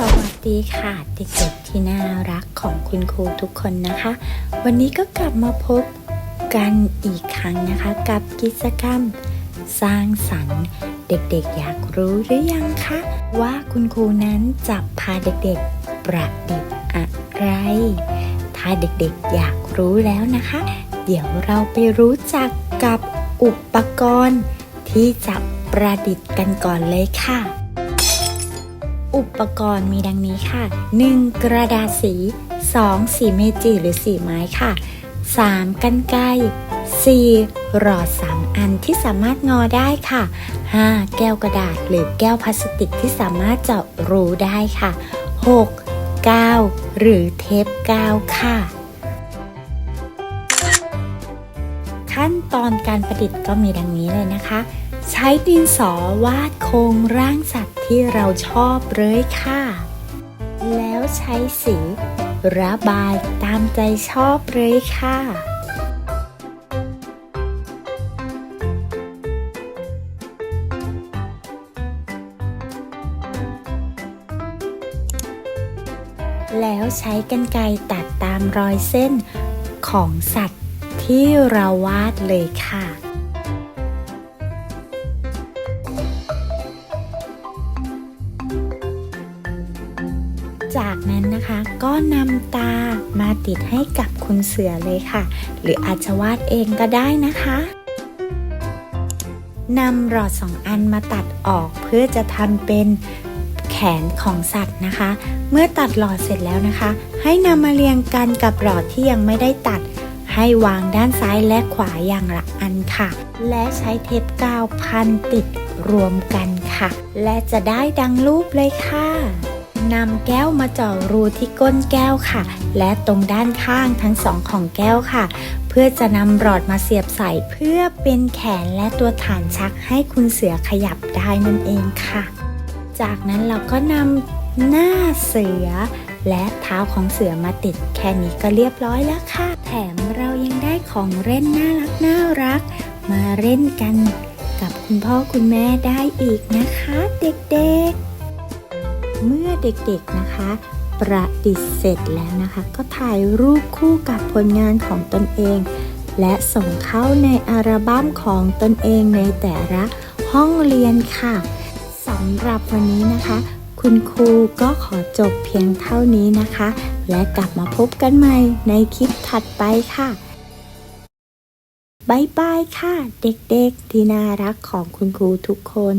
สวัสดีค่ะ เด็กๆที่น่ารักของคุณครูทุกคนนะคะ วันนี้ก็กลับมาพบกันอีกครั้งนะคะ กับกิจกรรมสร้างสรรค์เด็กๆ อยากรู้หรือยังคะ ว่าคุณครูนั้นจะพาเด็กๆ ประดิษฐ์อะไร ถ้าเด็กๆอยากรู้แล้วนะคะ เดี๋ยวเราไปรู้จักกับอุปกรณ์ ที่จะประดิษฐ์กันก่อนเลยค่ะ อุปกรณ์มีดังนี้ค่ะ 1. กระดาษสี 2. สีเมจิหรือสีไม้ค่ะ 3. กันไกร 4. หลอด 3 อันที่สามารถงอได้ค่ะ 5. แก้วกระดาษหรือแก้วพลาสติกที่สามารถเจาะรูได้ค่ะ 6. กาวหรือเทปกาวค่ะ ขั้นตอนการประดิษฐ์ก็มีดังนี้เลยนะคะ ใช้ดินสอวาดโครงร่างสัตว์ที่เราชอบเลยค่ะ แล้วใช้สีระบายตามใจชอบเลยค่ะ แล้วใช้กรรไกรตัดตามรอยเส้นของสัตว์ที่เราวาดเลยค่ะ จากนั้นนะคะก็นำตามาติดให้กับคุณเสือเลยค่ะ หรืออาจจะวาดเองก็ได้นะคะนำหลอดสองอันมาตัดออกเพื่อจะทำเป็นแขนของสัตว์นะคะ เมื่อตัดหลอดเสร็จแล้วนะคะ ให้นำมาเรียงกันกับหลอดที่ยังไม่ได้ตัด ให้วางด้านซ้ายและขวาอย่างละอันค่ะ และใช้เทปกาวพันติดรวมกันค่ะ และจะได้ดังรูปเลยค่ะ นำแก้วมาเจาะรูที่ก้นแก้วค่ะ และตรงด้านข้างทั้งสองของแก้วค่ะ เพื่อจะนำหลอดมาเสียบใส่เพื่อเป็นแขนและตัวฐานชักให้คุณเสือขยับได้นั่นเองค่ะ จากนั้นเราก็นำหน้าเสือ และเท้าของเสือมาติดแค่นี้ก็เรียบร้อยแล้วค่ะ แถมเรายังได้ของเล่นน่ารักน่ารัก มาเล่นกันกับคุณพ่อคุณแม่ได้อีกนะคะ เด็กๆ เมื่อเด็กๆนะคะ ประดิษฐ์เสร็จแล้วนะคะ ก็ถ่ายรูปคู่กับผลงานของตนเอง และส่งเข้าในอัลบั้มของตนเองในแต่ละห้องเรียนค่ะสำหรับวันนี้นะคะ คุณครูก็ขอจบเพียงเท่านี้นะคะ และกลับมาพบกันใหม่ในคลิปถัดไปค่ะบายบายค่ะ เด็กๆ ที่น่ารักของคุณครูทุกคน